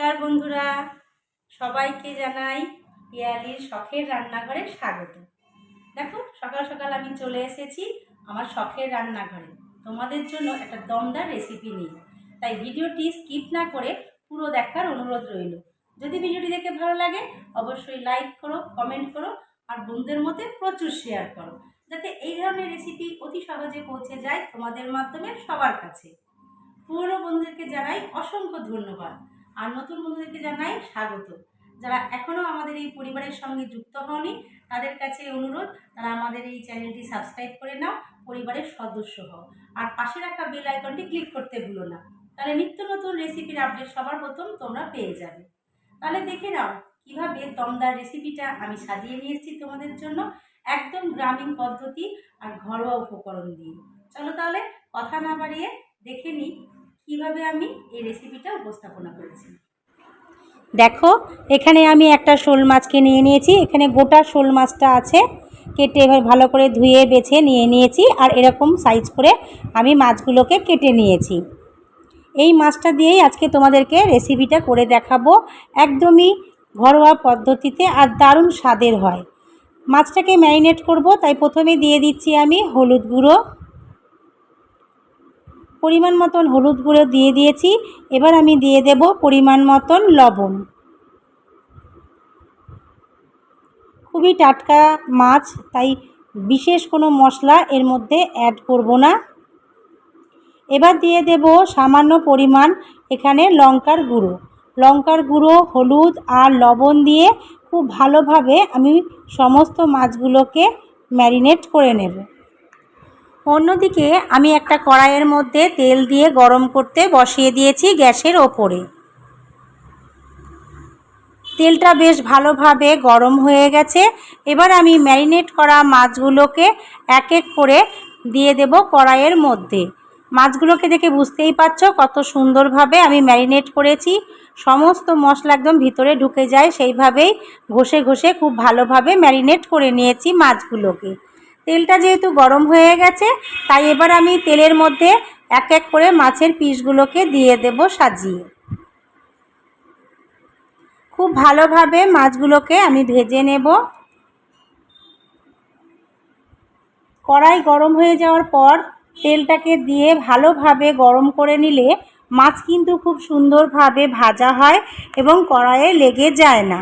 নমস্কার বন্ধুরা। সবাইকে জানাই পিয়ালির শখের রান্নাঘরে স্বাগত। দেখো, সকাল সকাল আমি চলে এসেছি আমার শখের রান্নাঘরে। তোমাদের জন্য একটা দমদার রেসিপি নিয়ে। তাই ভিডিওটি স্কিপ না করে পুরো দেখার অনুরোধ রইল। যদি ভিডিওটি দেখে ভালো লাগে, অবশ্যই লাইক করো কমেন্ট করো, আর বন্ধুদের মধ্যে প্রচুর শেয়ার করো। যাতে এই ধরনের রেসিপি অতি সহজে পৌঁছে যায় তোমাদের মাধ্যমে সবার কাছে। পুরনো বন্ধুদেরকে জানাই অসংখ্য ধন্যবাদ। আর নতুন বন্ধুদেরকে জানাই স্বাগত। যারা এখনও আমাদের এই পরিবারের সঙ্গে যুক্ত হওনি, তাদের কাছে অনুরোধ, তারা আমাদের এই চ্যানেলটি সাবস্ক্রাইব করে নাও, পরিবারের সদস্য হও। আর পাশে রাখা বেল আইকনটি ক্লিক করতে ভুলো না। তাহলে নিত্য নতুন রেসিপির আপডেট সবার প্রথম তোমরা পেয়ে যাবে। তাহলে দেখে নাও, কীভাবে দমদার রেসিপিটা আমি সাজিয়ে নিয়ে এসেছি তোমাদের জন্য একদম গ্রামীণ পদ্ধতি আর ঘরোয়া উপকরণ দিয়ে। চলো তাহলে কথা না বাড়িয়ে দেখে নিই কীভাবে আমি এই রেসিপিটা উপস্থাপনা করেছি? দেখো, এখানে আমি একটা শোল মাছকে নিয়ে নিয়েছি। এখানে গোটা শোল মাছটা আছে। কেটে এবার ভালো করে ধুয়ে, বেছে নিয়ে নিয়েছি আর এরকম সাইজ করে আমি মাছগুলোকে কেটে নিয়েছি। এই মাছটা দিয়েই আজকে তোমাদেরকে রেসিপিটা করে দেখাবো। একদমই ঘরোয়া পদ্ধতিতে আর দারুণ স্বাদের হয়। মাছটাকে ম্যারিনেট করব, তাই প্রথমে দিয়ে দিচ্ছি আমি হলুদ গুঁড়ো। পরিমাণ মতন হলুদ গুঁড়ো দিয়ে দিয়েছি। এবার আমি দিয়ে দেব পরিমাণ মতন লবণ। খুবই টাটকা মাছ, তাই বিশেষ কোনো মশলা এর মধ্যে অ্যাড করব না। এবার দিয়ে দেব সামান্য পরিমাণ এখানে লঙ্কার গুঁড়ো। লঙ্কার গুঁড়ো, হলুদ আর লবণ দিয়ে খুব ভালোভাবে আমি সমস্ত মাছগুলোকে ম্যারিনেট করে নেব। অন্যদিকে আমি একটা কড়াইয়ের মধ্যে তেল দিয়ে গরম করতে বসিয়ে দিয়েছি গ্যাসের ওপরে। তেলটা বেশ ভালোভাবে গরম হয়ে গেছে। এবার আমি ম্যারিনেট করা মাছগুলোকে এক এক করে দিয়ে দেব কড়াইয়ের মধ্যে। মাছগুলোকে দেখে বুঝতেই পারছ কত সুন্দরভাবে আমি ম্যারিনেট করেছি। সমস্ত মশলা একদম ভিতরে ঢুকে যায়। সেইভাবেই ঘষে ঘষে খুব ভালোভাবে ম্যারিনেট করে নিয়েছি মাছগুলোকে। তেলটা যেহেতু গরম হয়ে গেছে, তাই এবার আমি তেলের মধ্যে এক এক করে মাছের পিসগুলোকে দিয়ে দেব সাজিয়ে। খুব ভালোভাবে মাছগুলোকে আমি ভেজে নেব। কড়াই গরম হয়ে যাওয়ার পর তেলটাকে দিয়ে ভালোভাবে গরম করে নিলে মাছ কিন্তু খুব সুন্দরভাবে ভাজা হয় এবং কড়াইয়ে লেগে যায় না।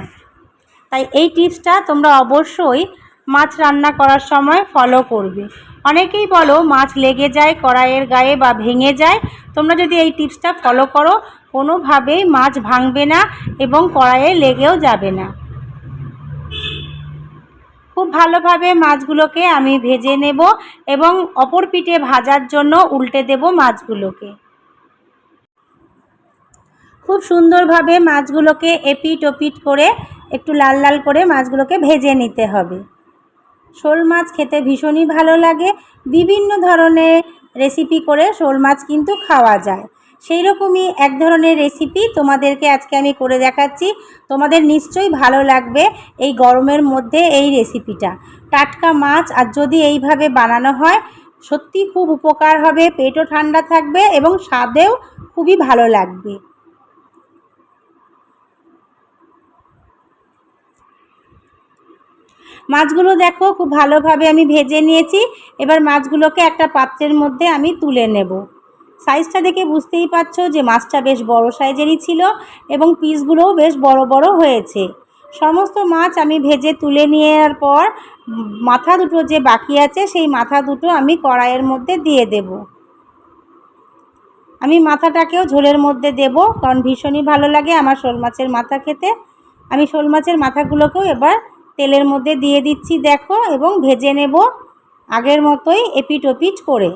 তাই এই টিপসটা তোমরা অবশ্যই মাছ রান্না করার সময় ফলো করবে। অনেকেই বলো, মাছ লেগে যায়, কড়াইয়ের গায়ে বা ভেঙে যায়। তোমরা যদি এই টিপসটা ফলো করো, কোনোভাবেই মাছ ভাঙবে না এবং কড়াইয়ে লেগেও যাবে না। খুব ভালোভাবে মাছগুলোকে আমি ভেজে নেব এবং অপর পিঠে ভাজার জন্য উল্টে দেব মাছগুলোকে। খুব সুন্দরভাবে মাছগুলোকে এপিট ওপিট করে একটু লাল লাল করে মাছগুলোকে ভেজে নিতে হবে। শোল মাছ খেতে ভীষণই ভালো লাগে। বিভিন্ন ধরনের রেসিপি করে শোল মাছ কিন্তু খাওয়া যায়। সেই রকমই এক ধরনের রেসিপি তোমাদেরকে আজকে আমি করে দেখাচ্ছি। তোমাদের নিশ্চয়ই ভালো লাগবে এই গরমের মধ্যে এই রেসিপিটা টাটকা মাছ আর যদি এইভাবে বানানো হয় সত্যি খুব উপকার হবে, পেটও ঠান্ডা থাকবে এবং স্বাদেও খুবই ভালো লাগবে। মাছগুলো দেখো, খুব ভালোভাবে আমি ভেজে নিয়েছি। এবার মাছগুলোকে একটা পাত্রের মধ্যে আমি তুলে নেব। সাইজটা দেখে বুঝতেই পারছ যে মাছটা বেশ বড় সাইজেরই ছিল এবং পিসগুলোও বেশ বড় বড় হয়েছে। সমস্ত মাছ আমি ভেজে তুলে নেওয়ার পর, মাথা দুটো যে বাকি আছে, সেই মাথা দুটো আমি কড়াইয়ের মধ্যে দিয়ে দেব। আমি মাথাটাকেও ঝোলের মধ্যে দেব, কারণ ভীষণই ভালো লাগে আমার শোল মাছের মাথা খেতে। আমি শোল মাছের মাথাগুলোকেও এবার তেলের মধ্যে দিয়ে দিচ্ছি দেখো এবং ভেজে নেব আগের মতোই এপিট ওপিট করে।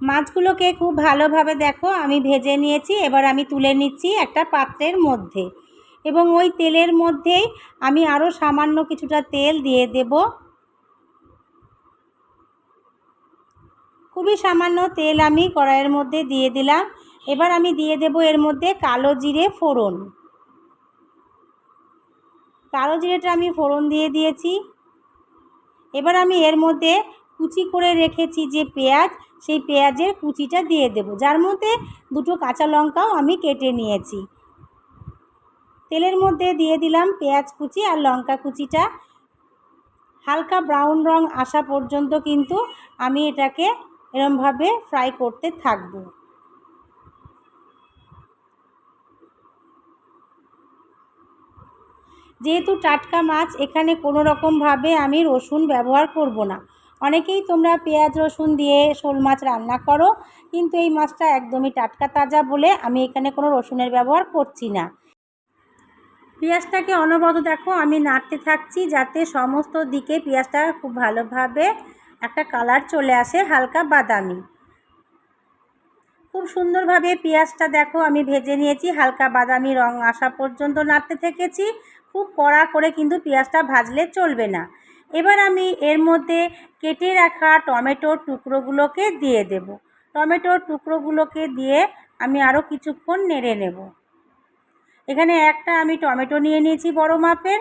মাছগুলোকে খুব ভালোভাবে দেখো, আমি ভেজে নিয়েছি, এবার আমি তুলে নিচ্ছি একটা পাত্রের মধ্যে। এবং ওই তেলের মধ্যেই আমি আরও সামান্য কিছুটা তেল দিয়ে দেব। খুবই সামান্য তেল আমি কড়াইয়ের মধ্যে দিয়ে দিলাম। এবার আমি দিয়ে দেব এর মধ্যে কালো জিরে ফোড়ন। কালো জিরেটা আমি ফোড়ন দিয়ে দিয়েছি। এবার আমি এর মধ্যে কুচি করে রেখেছি যে পেঁয়াজ, সেই পেঁয়াজের কুচিটা দিয়ে দেব। যার মধ্যে দুটো কাঁচা লঙ্কাও আমি কেটে নিয়েছি। তেলের মধ্যে দিয়ে দিলাম পেঁয়াজ কুচি আর লঙ্কা কুচিটা। হালকা ব্রাউন রং আসা পর্যন্ত কিন্তু আমি এটাকে এরমভাবে ফ্রাই করতে থাকব। যেহেতু টাটকা মাছ, এখানে কোনো রকমভাবে আমি রসুন ব্যবহার করব না। অনেকেই তোমরা পেঁয়াজ রসুন দিয়ে শোল মাছ রান্না করো, কিন্তু এই মাছটা একদমই টাটকা তাজা বলে আমি এখানে কোনো রসুনের ব্যবহার করছি না। পেঁয়াজটাকে অনবরত দেখো, আমি নাড়তে থাকছি যাতে সমস্ত দিকে পেঁয়াজটা খুব ভালোভাবে একটা কালার চলে আসে, হালকা বাদামি। খুব সুন্দরভাবে পেঁয়াজটা দেখো, আমি ভেজে নিয়েছি, হালকা বাদামি রং আসা পর্যন্ত নাড়তে থেকেছি। খুব কড়া করে কিন্তু পেঁয়াজটা ভাজলে চলবে না। এবার আমি এর মধ্যে কেটে রাখা টমেটোর টুকরোগুলোকে দিয়ে দেব। টমেটোর টুকরোগুলোকে দিয়ে আমি আরও কিছুক্ষণ নেড়ে নেব। এখানে একটা আমি টমেটো নিয়ে নিয়েছি বড় মাপের।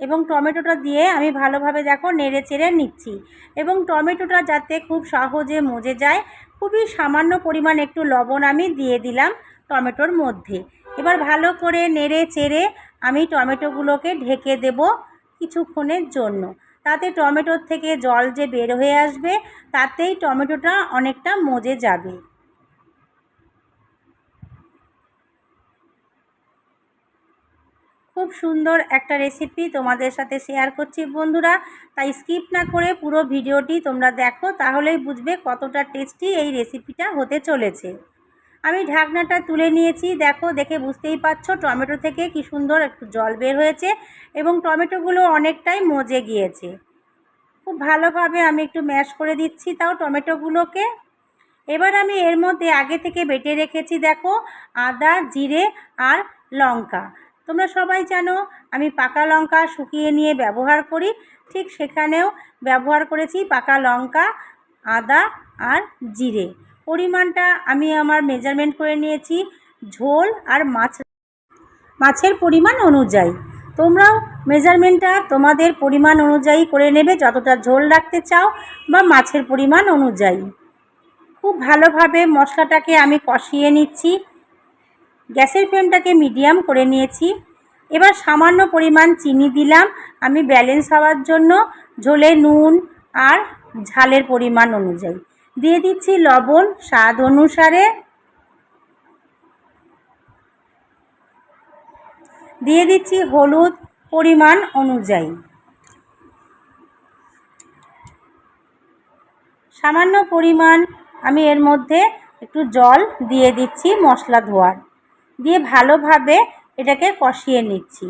এবং টমেটোটা দিয়ে আমি ভালোভাবে দেখো নেড়ে চেড়ে নিচ্ছি। এবং টমেটোটা যাতে খুব সহজে মজে যায়, খুবই সামান্য পরিমাণ একটু লবণ আমি দিয়ে দিলাম টমেটোর মধ্যে। এবার ভালো করে নেড়ে চেড়ে আমি টমেটোগুলোকে ঢেকে দেব কিছুক্ষণের জন্য। তাতে টমেটোর থেকে জল যে বের হয়ে আসবে, তাতেই টমেটোটা অনেকটা মজে যাবে। খুব সুন্দর একটা রেসিপি তোমাদের সাথে শেয়ার করছি বন্ধুরা। তাই স্কিপ না করে পুরো ভিডিওটি তোমরা দেখো, তাহলেই বুঝবে কতটা টেস্টি এই রেসিপিটা হতে চলেছে। আমি ঢাকনাটা তুলে নিয়েছি, দেখো, দেখে বুঝতেই পারছ টমেটো থেকে কি সুন্দর একটু জল বের হয়েছে এবং টমেটোগুলো অনেকটাই মজে গিয়েছে। খুব ভালোভাবে আমি একটু ম্যাশ করে দিচ্ছি তাও টমেটোগুলোকে। এবার আমি এর মধ্যে আগে থেকে বেটে রেখেছি, দেখো, আদা, জিরে আর লঙ্কা। তোমরা সবাই জানো আমি পাকা লঙ্কা শুকিয়ে নিয়ে ব্যবহার করি, ঠিক সেখানেও ব্যবহার করেছি পাকা লঙ্কা, আদা আর জিরে। পরিমাণটা আমি আমার মেজারমেন্ট করে নিয়েছি, ঝোল আর মাছ। মাছের পরিমাণ অনুযায়ী। তোমরাও মেজারমেন্টটা তোমাদের পরিমাণ অনুযায়ী করে নেবে, যতটা ঝোল রাখতে চাও বা মাছের পরিমাণ অনুযায়ী। খুব ভালোভাবে মশলাটাকে আমি কষিয়ে নিচ্ছি। গ্যাসের ফ্লেমটাকে মিডিয়াম করে নিয়েছি। এবার সামান্য পরিমাণ চিনি দিলাম আমি ব্যালেন্স হওয়ার জন্য। ঝোলে নুন আর ঝালের পরিমাণ অনুযায়ী। দিয়ে দিচ্ছি লবণ স্বাদ অনুসারে। দিয়ে দিচ্ছি হলুদ পরিমাণ অনুযায়ী। সামান্য পরিমাণ আমি এর মধ্যে একটু জল দিয়ে দিচ্ছি মশলা ধোয়ার। দিয়ে ভালোভাবে এটাকে কষিয়ে নিচ্ছি।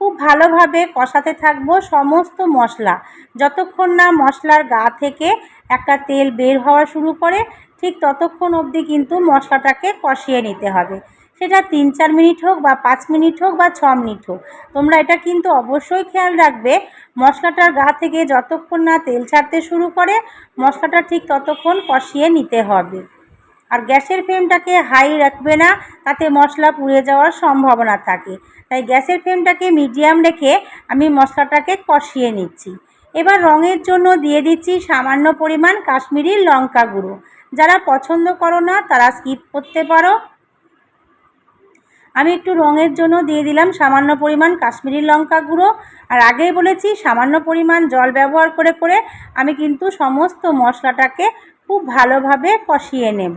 খুব ভালোভাবে কষাতে থাকব সমস্ত মশলা। যতক্ষণ না মশলার গা থেকে একটা তেল বের হওয়া শুরু করে ঠিক ততক্ষণ অবধি কিন্তু মশলাটাকে কষিয়ে নিতে হবে। সেটা তিন চার মিনিট হোক বা পাঁচ মিনিট হোক বা ছ মিনিট হোক। তোমরা এটা কিন্তু অবশ্যই খেয়াল রাখবে, মশলাটার গা থেকে যতক্ষণ না তেল ছাড়তে শুরু করে, মশলাটা ঠিক ততক্ষণ কষিয়ে নিতে হবে। আর গ্যাসের ফ্লেমটাকে হাই রাখবে না, তাতে মশলা পুড়ে যাওয়ার সম্ভাবনা থাকে। তাই গ্যাসের ফ্লেমটাকে মিডিয়াম রেখে আমি মশলাটাকে কষিয়ে নিচ্ছি। এবার রঙের জন্য দিয়ে দিচ্ছি সামান্য পরিমাণ কাশ্মীরি লঙ্কা গুঁড়ো। যারা পছন্দ করো না, তারা স্কিপ করতে পারো। আমি একটু রঙের জন্য দিয়ে দিলাম সামান্য পরিমাণ কাশ্মীরি লঙ্কা গুঁড়ো। আর আগেই বলেছি, সামান্য পরিমাণ জল ব্যবহার করে করে আমি কিন্তু সমস্ত মশলাটাকে খুব ভালোভাবে কষিয়ে নেব।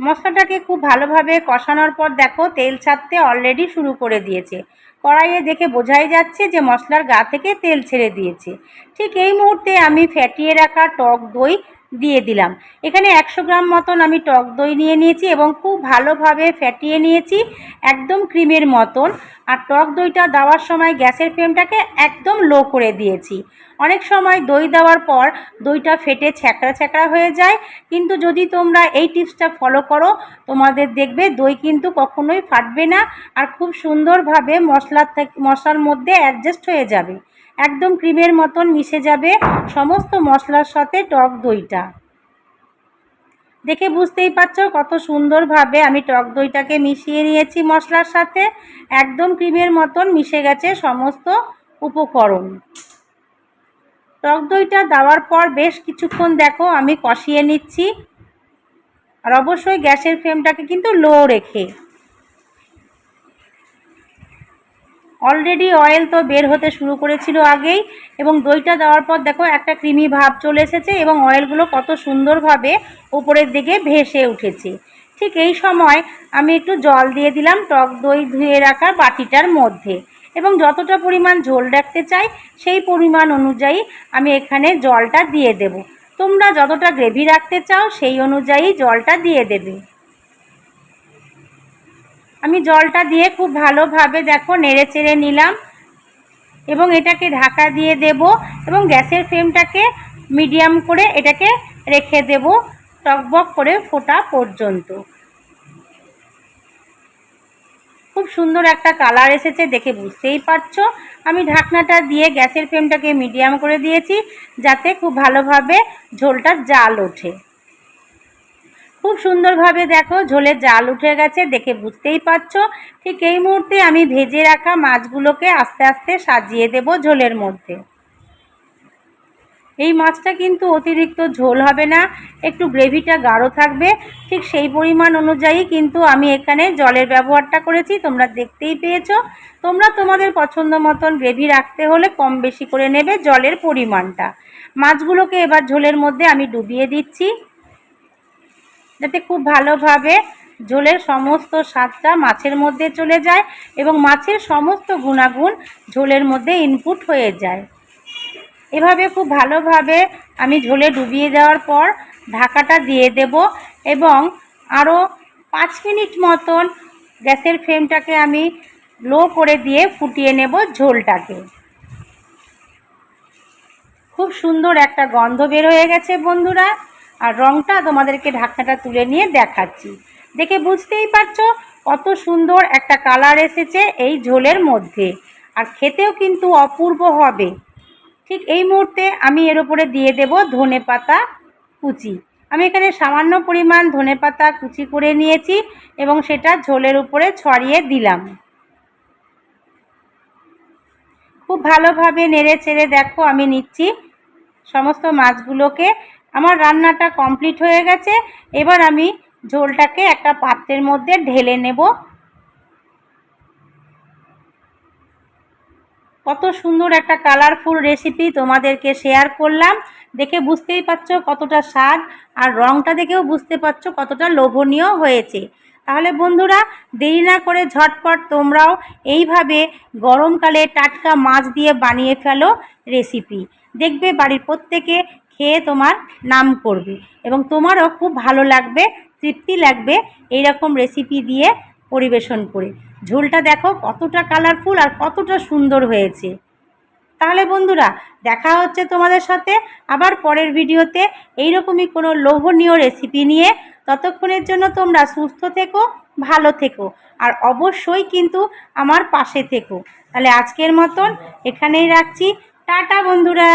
মশলাটাকে খুব ভালোভাবে কষানোর পর দেখো, তেল ছাড়তে অলরেডি শুরু করে দিয়েছে। কড়াইয়ে দেখে বোঝাই যাচ্ছে যে মশলার গা থেকে তেল ছেড়ে দিয়েছে। ঠিক এই মুহূর্তে আমি ফ্যাটিয়ে রাখা টক দই দিয়ে দিলাম। এখানে একশো গ্রাম মতন আমি টক দই নিয়ে নিয়েছি এবং খুব ভালোভাবে ফ্যাটিয়ে নিয়েছি একদম ক্রিমের মতন। আর টক দইটা দেওয়ার সময় গ্যাসের ফ্লেমটাকে একদম লো করে দিয়েছি। অনেক সময় দই দেওয়ার পর দইটা ফেটে ছ্যাঁকড়া ছ্যাঁকড়া হয়ে যায়। কিন্তু যদি তোমরা এই টিপসটা ফলো করো, তোমাদের দেখবে দই কিন্তু কখনোই ফাটবে না। আর খুব সুন্দরভাবে মশলার থেকে, মশলার মধ্যে অ্যাডজাস্ট হয়ে যাবে। একদম ক্রিমের মতন মিশে যাবে। সমস্ত মশলার সাথে টক দইটা। দেখে বুঝতেই পারছ কত সুন্দরভাবে আমি টক দইটাকে মিশিয়ে নিয়েছি মশলার সাথে। একদম ক্রিমের মতন মিশে গেছে সমস্ত উপকরণ। টক দইটা দেওয়ার পর বেশ কিছুক্ষণ দেখো আমি কষিয়ে নিচ্ছি। আর অবশ্যই গ্যাসের ফ্লেমটাকে কিন্তু লো রেখে। অলরেডি অয়েল তো বের হতে শুরু করেছিল আগেই এবং দইটা দেওয়ার পর দেখো একটা ক্রিমি ভাব চলে এসেছে এবং অয়েলগুলো কত সুন্দরভাবে উপরের দিকে ভেসে উঠেছে। ঠিক এই সময় আমি একটু জল দিয়ে দিলাম টক দই ধুয়ে রাখার বাটিটার মধ্যে এবং যতটা পরিমাণ ঝোল রাখতে চাই সেই পরিমাণ অনুযায়ী আমি এখানে জলটা দিয়ে দেব। তোমরা যতটা গ্রেভি রাখতে চাও সেই অনুযায়ী জলটা দিয়ে দেবে। আমি জলটা দিয়ে খুব ভালোভাবে দেখো নেড়ে চেড়ে নিলাম এবং এটাকে ঢাকা দিয়ে দেব এবং গ্যাসের ফ্লেমটাকে মিডিয়াম করে এটাকে রেখে দেব টকবক করে ফোটা পর্যন্ত। খুব সুন্দর একটা কালার এসেছে দেখে বুঝতেই পারছ। আমি ঢাকনাটা দিয়ে গ্যাসের ফ্লেমটাকে মিডিয়াম করে দিয়েছি যাতে খুব ভালোভাবে ঝোলটা জাল ওঠে। খুব সুন্দরভাবে দেখো ঝোলের জাল উঠে গেছে, দেখে বুঝতেই পারছ। ঠিক এই মুহূর্তে আমি ভেজে রাখা মাছগুলোকে আস্তে আস্তে সাজিয়ে দেব ঝোলের মধ্যে। এই মাছটা কিন্তু অতিরিক্ত ঝোল হবে না, একটু গ্রেভিটা গাঢ় থাকবে। ঠিক সেই পরিমাণ অনুযায়ী কিন্তু আমি এখানে জলের ব্যবহারটা করেছি, তোমরা দেখতেই পেয়েছ। তোমরা তোমাদের পছন্দ মতন গ্রেভি রাখতে হলে কম বেশি করে নেবে জলের পরিমাণটা। মাছগুলোকে এবার ঝোলের মধ্যে আমি ডুবিয়ে দিচ্ছি। যাতে খুব ভালোভাবে ঝোলের সমস্ত স্বাদটা মাছের মধ্যে চলে যায় এবং মাছের সমস্ত গুণাগুণ ঝোলের মধ্যে ইনপুট হয়ে যায়। এভাবে খুব ভালোভাবে আমি ঝোলে ডুবিয়ে দেওয়ার পর ঢাকাটা দিয়ে দেব এবং আরও পাঁচ মিনিট মতন গ্যাসের ফ্লেমটাকে আমি লো করে দিয়ে ফুটিয়ে নেব ঝোলটাকে। খুব সুন্দর একটা গন্ধ বের হয়ে গেছে বন্ধুরা। আর রঙটা তোমাদেরকে ঢাকনাটা তুলে নিয়ে দেখাচ্ছি। দেখে বুঝতেই পারছ কত সুন্দর একটা কালার এসেছে এই ঝোলের মধ্যে। আর খেতেও কিন্তু অপূর্ব হবে। ঠিক এই মুহূর্তে আমি এর উপরে দিয়ে দেব ধনে পাতা কুচি। আমি এখানে সামান্য পরিমাণ ধনে পাতা কুচি করে নিয়েছি এবং সেটা ঝোলের উপরে ছড়িয়ে দিলাম। খুব ভালোভাবে নেড়ে চেড়ে দেখো, আমি নিচ্ছি সমস্ত মাছগুলোকে। আমার রান্নাটা কমপ্লিট হয়ে গেছে। এবার আমি ঝোলটাকে একটা পাত্রের মধ্যে ঢেলে নেব। কত সুন্দর একটা কালারফুল রেসিপি তোমাদেরকে শেয়ার করলাম। দেখে বুঝতেই পারছ কতটা স্বাদ আর রঙটা দেখেও বুঝতে পারছ কতটা লোভনীয় হয়েছে। তাহলে বন্ধুরা, দেরি না করে ঝটপট তোমরাও এইভাবে গরমকালে টাটকা মাছ দিয়ে বানিয়ে ফেলো রেসিপি দেখবে বাড়ির প্রত্যেকে খেয়ে তোমার নাম করবে। এবং তোমারও খুব ভালো লাগবে, তৃপ্তি লাগবে এই রকম রেসিপি দিয়ে পরিবেশন করে। ঝোলটা দেখো কতটা কালারফুল আর কতটা সুন্দর হয়েছে। তাহলে বন্ধুরা, দেখা হচ্ছে তোমাদের সাথে আবার পরের ভিডিওতে। এইরকমই কোনো লোভনীয় রেসিপি নিয়ে। ততক্ষণের জন্য তোমরা সুস্থ থেকো, ভালো থেকো আর অবশ্যই কিন্তু আমার পাশে থেকো। তাহলে আজকের মতন এখানেই রাখছি। টাটা বন্ধুরা!